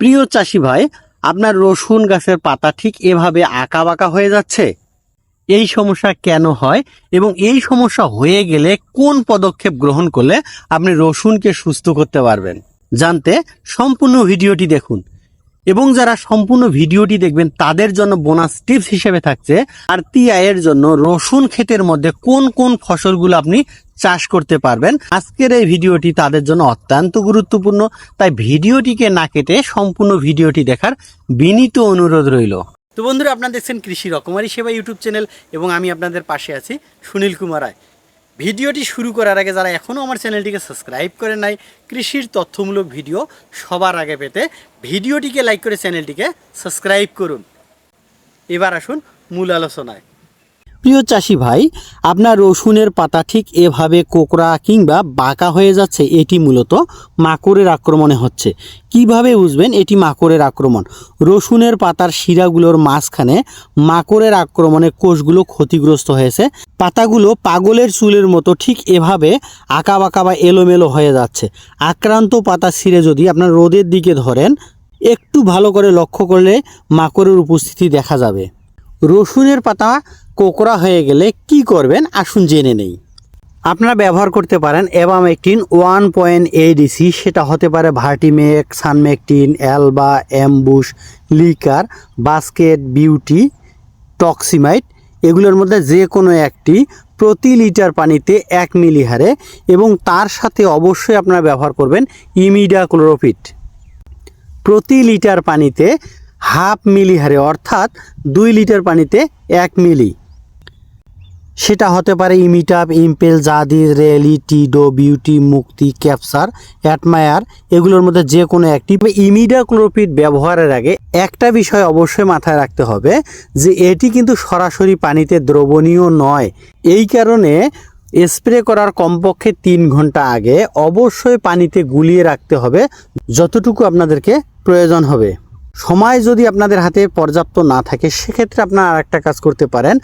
প্রিয় চাষি ভাই, আপনার রসুন গাছের পাতা ঠিক এভাবে আঁকা বাঁকা হয়ে যাচ্ছে? এই সমস্যা কেন হয় এবং এই সমস্যা হয়ে গেলে কোন পদক্ষেপ গ্রহণ করলে আপনি রসুনকে সুস্থ করতে পারবেন? জানতে সম্পূর্ণ ভিডিওটি দেখুন। এবং যারা সম্পূর্ণ ভিডিওটি দেখবেন, তাদের জন্য বোনাস টিপস হিসেবে থাকছে আরতি আয়ের জন্য রসুন ক্ষেতের মধ্যে কোন কোন ফসলগুলো আপনি চাষ করতে পারবেন। আজকের এই ভিডিওটি তাদের জন্য অত্যন্ত গুরুত্বপূর্ণ, তাই ভিডিওটিকে না কেটে সম্পূর্ণ ভিডিওটি দেখার বিনীত অনুরোধ রইল। তো বন্ধুরা, আপনারা দেখছেন কৃষি রকমারি সেবা ইউটিউব চ্যানেল, এবং আমি আপনাদের পাশে আছি সুনীল কুমার রায়। ভিডিওটি শুরু করার আগে যারা এখনও আমার চ্যানেলটিকে সাবস্ক্রাইব করে নাই, কৃষির তথ্যমূলক ভিডিও সবার আগে পেতে ভিডিওটিকে লাইক করে চ্যানেলটিকে সাবস্ক্রাইব করুন। এবার আসুন মূল আলোচনায়। প্রিয় চাষি ভাই, আপনার রসুনের পাতা ঠিক এভাবে কোকড়া কিংবা বাঁকা হয়ে যাচ্ছে, এটি মূলত মাকড়ের আক্রমণে হচ্ছে। কীভাবে বুঝবেন এটি মাকড়ের আক্রমণ? রসুনের পাতার শিরাগুলোর মাঝখানে মাকড়ের আক্রমণে কোষগুলো ক্ষতিগ্রস্ত হয়েছে। পাতাগুলো পাগলের চুলের মতো ঠিক এভাবে আঁকা বাঁকা বা এলোমেলো হয়ে যাচ্ছে। আক্রান্ত পাতা ছিঁড়ে যদি আপনার রোদের দিকে ধরেন, একটু ভালো করে লক্ষ্য করলে মাকড়ের উপস্থিতি দেখা যাবে। রসুনের পাতা কোকড়া হয়ে গেলে কি করবেন? আসুন জেনে নেই। আপনারা ব্যবহার করতে পারেন এবামেকটিন ওয়ান পয়েন্ট এডিসি সেটা হতে পারে Vertimec, Sunmectin, Alba, Ambush, liquor, basket, beauty, Toximite, এগুলোর মধ্যে যে কোনো একটি প্রতি লিটার পানিতে এক মিলি হারে এবং তার সাথে অবশ্যই আপনারা ব্যবহার করবেন ইমিডা ক্লোরোফিট প্রতি লিটার পানিতে হাফ মিলি হারে অর্থাৎ দুই লিটার পানিতে এক মিলি। সেটা হতে পারে ইমিটাপ ইম্পেল, জাদি রেলি টিডো, বিউটি, মুক্তি, ক্যাপসার অ্যাটমায়ার এগুলোর মধ্যে যে কোনো একটি। ইমিডা ক্লোরোপিড ব্যবহারের আগে একটা বিষয় অবশ্যই মাথায় রাখতে হবে, যে এটি কিন্তু সরাসরি পানিতে দ্রবণীয় নয়। এই কারণে স্প্রে করার কমপক্ষে তিন ঘণ্টা আগে অবশ্যই পানিতে গুলিয়ে রাখতে হবে, যতটুকু আপনাদেরকে প্রয়োজন হবে। সময় যদি আপনাদের হাতে পর্যাপ্ত না থাকে, সেক্ষেত্রে আপনারা আরেকটা কাজ করতে পারেন।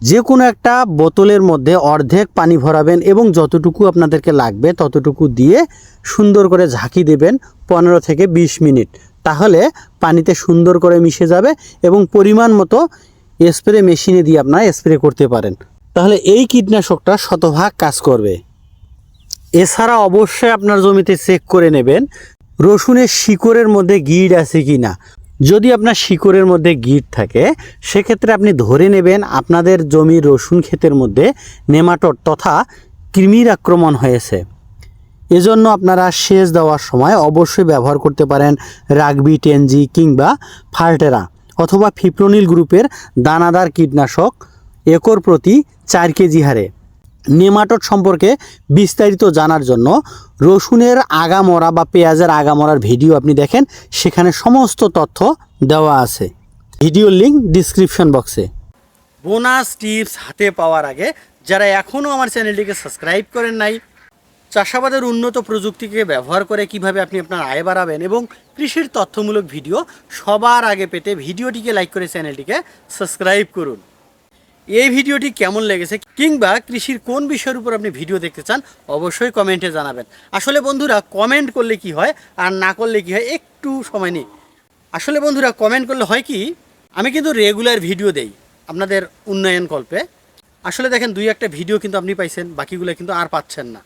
যে কোনো একটা বোতলের মধ্যে অর্ধেক পানি ভরাবেন এবং যতটুকু আপনাদেরকে লাগবে ততটুকু দিয়ে সুন্দর করে ঝাঁকি দেবেন পনেরো থেকে বিশ মিনিট। তাহলে পানিতে সুন্দর করে মিশে যাবে এবং পরিমাণ মতো স্প্রে মেশিনে দিয়ে আপনারা স্প্রে করতে পারেন। তাহলে এই কীটনাশকটা শতভাগ কাজ করবে। এছাড়া অবশ্যই আপনার জমিতে চেক করে নেবেন, রসুনের শিকড়ের মধ্যে গিড আছে কি না যদি আপনার শিকড়ের মধ্যে গিট থাকে, সেক্ষেত্রে আপনি ধরে নেবেন আপনাদের জমির রসুন ক্ষেতের মধ্যে নেমাটোড তথা কৃমির আক্রমণ হয়েছে। এজন্য আপনারা সেচ দেওয়ার সময় অবশ্যই ব্যবহার করতে পারেন রাগবি, টেনজি কিংবা ফাল্টেরা অথবা ফিপ্রোনিল গ্রুপের দানাদার কীটনাশক একর প্রতি চার কেজি হারে। নেমাটোড সম্পর্কে বিস্তারিত জানার জন্য রসুনের আগামরা বা পেঁয়াজের আগামরার ভিডিও আপনি দেখেন, সেখানে সমস্ত তথ্য দেওয়া আছে। ভিডিওর লিঙ্ক ডিসক্রিপশন বক্সে। বোনাস টিপস হাতে পাওয়ার আগে যারা এখনও আমার চ্যানেলটিকে সাবস্ক্রাইব করেন নাই, চাষাবাদের উন্নত প্রযুক্তিকে ব্যবহার করে কীভাবে আপনি আপনার আয় বাড়াবেন এবং কৃষির তথ্যমূলক ভিডিও সবার আগে পেতে ভিডিওটিকে লাইক করে চ্যানেলটিকে সাবস্ক্রাইব করুন। এই ভিডিওটি কেমন লেগেছে কিংবা কৃষির কোন বিষয়ের উপর আপনি ভিডিও দেখতে চান, অবশ্যই কমেন্টে জানাবেন। আসলে বন্ধুরা কমেন্ট করলে কি হয় আর না করলে কি হয় একটু সময় নেই। আসলে বন্ধুরা কমেন্ট করলে হয় কি, আমি কিন্তু রেগুলার ভিডিও দেই আপনাদের উন্নয়ন কল্পে আসলে দেখেন, দুই একটা ভিডিও কিন্তু আপনি পাইছেন, বাকিগুলো কিন্তু আর পাচ্ছেন না।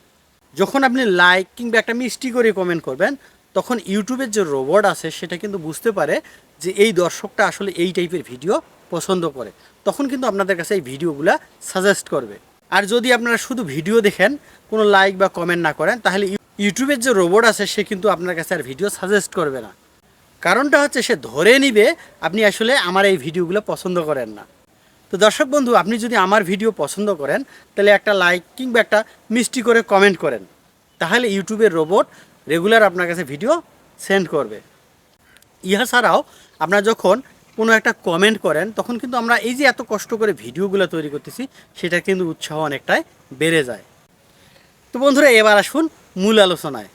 যখন আপনি লাইক কিংবা একটা মিষ্টি করে কমেন্ট করবেন, তখন ইউটিউবের যে রোবট আছে, সেটা কিন্তু বুঝতে পারে যে এই দর্শকটা আসলে এই টাইপের ভিডিও পছন্দ করে, তখন কিন্তু আপনাদের কাছে এই ভিডিওগুলা সাজেস্ট করবে। আর যদি আপনারা শুধু ভিডিও দেখেন, কোনো লাইক বা কমেন্ট না করেন, তাহলে ইউ- ইউটিউবের যে রোবট আছে, সে কিন্তু আপনার কাছে আর ভিডিও সাজেস্ট করবে না। কারণটা হচ্ছে সে ধরে নিবে, আপনি আসলে আমার এই ভিডিওগুলো পছন্দ করেন না। তো দর্শক বন্ধু, আপনি যদি আমার ভিডিও পছন্দ করেন, তাহলে একটা লাইক কিংবা একটা মিষ্টি করে কমেন্ট করেন। তাহলে ইউটিউবের রোবট রেগুলার আপনার কাছে ভিডিও সেন্ড করবে। ইহা ছাড়াও আপনারা যখন কোনো একটা কমেন্ট করেন, তখন কিন্তু আমরা এই যে এত কষ্ট করে ভিডিওগুলো তৈরি করতেছি সেটা কিন্তু উৎসাহ অনেকটাই বেড়ে যায়। তো বন্ধুরা, এবার আসুন মূল আলোচনায়।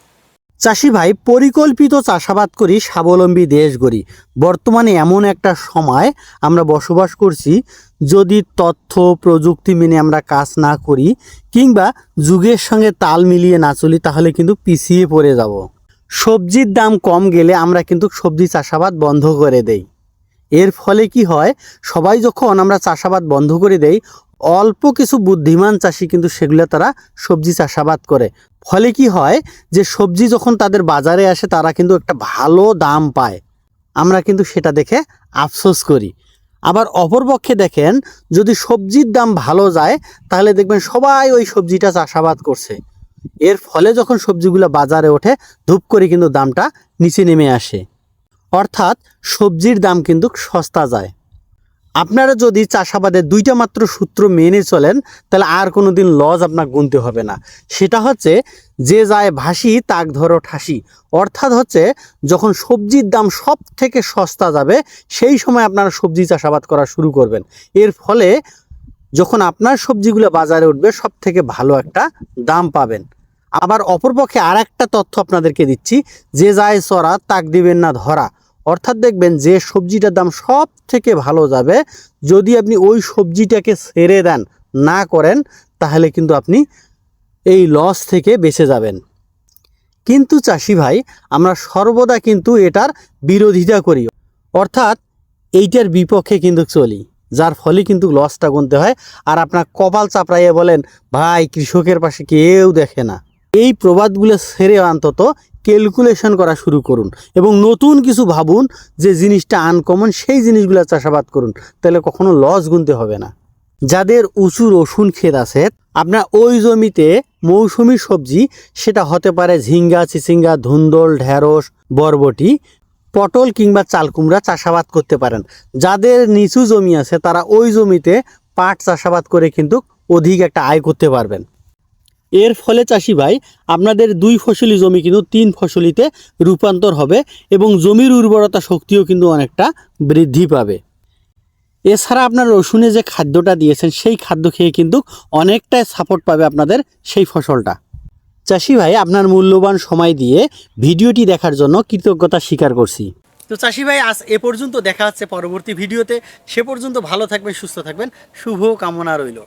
চাষি ভাই, পরিকল্পিত চাষাবাদ করি, স্বাবলম্বী দেশ গড়ি। বর্তমানে এমন একটা সময় আমরা বসবাস করছি, যদি তথ্য, প্রযুক্তি মেনে আমরা কাজ না করি, কিংবা যুগের সঙ্গে তাল মিলিয়ে না চলি, তাহলে কিন্তু পিছিয়ে পড়ে যাব। সবজির দাম কম গেলে আমরা কিন্তু সবজি চাষাবাদ বন্ধ করে দেই। এর ফলে কি হয়? সবাই যখন আমরা চাষাবাদ বন্ধ করে দেই, অল্প কিছু বুদ্ধিমান চাষি কিন্তু সেগুলো তারা সবজি চাষাবাদ করে। ফলে কি হয় যে সবজি যখন তাদের বাজারে আসে, তারা কিন্তু একটা ভালো দাম পায়। আমরা কিন্তু সেটা দেখে আফসোস করি। আবার অপরপক্ষে দেখেন, যদি সবজির দাম ভালো যায়, তাহলে দেখবেন সবাই ওই সবজিটা চাষাবাদ করছে। এর ফলে যখন সবজিগুলো বাজারে ওঠে, ধূপ করে কিন্তু দামটা নিচে নেমে আসে। অর্থাৎ সবজির দাম কিন্তু সস্তা যায়। আপনারা যদি চাষাবাদের দুইটা মাত্র সূত্র মেনে চলেন, তাহলে আর কোনো দিন লজ আপনার গুনতে হবে না। সেটা হচ্ছে, যে যায় ভাসি, তাক ধরো ঠাসি। অর্থাৎ হচ্ছে, যখন সবজির দাম সব থেকে সস্তা যাবে, সেই সময় আপনারা সবজি চাষাবাদ করা শুরু করবেন। এর ফলে যখন আপনার সবজিগুলো বাজারে উঠবে সব থেকে ভালো একটা দাম পাবেন। আবার অপরপক্ষে আর একটা তথ্য আপনাদেরকে দিচ্ছি, যে যায় চড়া তাক দিবেন না ধরা। অর্থাৎ দেখবেন যে সবজিটার দাম সব থেকে ভালো যাবে, যদি আপনি ওই সবজিটাকে ছেড়ে দেন, না করেন, তাহলে কিন্তু আপনি এই লস থেকে বেঁচে যাবেন। কিন্তু চাষি ভাই, আমরা সর্বদা কিন্তু এটার বিরোধিতা করি। অর্থাৎ এইটার বিপক্ষে কিন্তু চলি। যার ফলে কিন্তু লসটা গুনতে হয়। আর আপনার কপাল চাপড়াইয়ে বলেন, ভাই, কৃষকের পাশে কেউ দেখে না। এই প্রবাদগুলো ছেড়ে অন্তত ক্যালকুলেশন করা শুরু করুন এবং নতুন কিছু ভাবুন যে জিনিসটা আনকমন সেই জিনিসগুলো চাষাবাদ করুন। তাহলে কখনো লস গুনতে হবে না। যাদের উঁচু রসুন ক্ষেত আছে, আপনার ওই জমিতে মৌসুমি সবজি, সেটা হতে পারে ঝিঙ্গা, চিচিঙ্গা, ধুন্দল, ঢেঁড়স, বরবটি পটল কিংবা চাল কুমড়া চাষাবাদ করতে পারেন। যাদের নিচু জমি আছে, তারা ওই জমিতে পাট চাষাবাদ করে কিন্তু অধিক একটা আয় করতে পারবেন। এর ফলে চাষি ভাই, আপনাদের দুই ফসলি জমি কিন্তু তিন ফসলিতে রূপান্তর হবে এবং জমির উর্বরতা শক্তিও কিন্তু অনেকটা বৃদ্ধি পাবে। এছাড়া আপনার রসুনে যে খাদ্যটা দিয়েছেন, সেই খাদ্য খেয়ে কিন্তু অনেকটাই সাপোর্ট পাবে আপনাদের সেই ফসলটা। চাষি ভাই, আপনার মূল্যবান সময় দিয়ে ভিডিওটি দেখার জন্য কৃতজ্ঞতা স্বীকার করছি। তো চাষি ভাই, আজ এ পর্যন্ত দেখা হচ্ছে পরবর্তী ভিডিওতে। সে পর্যন্ত ভালো থাকবেন, সুস্থ থাকবেন। শুভ কামনা রইল।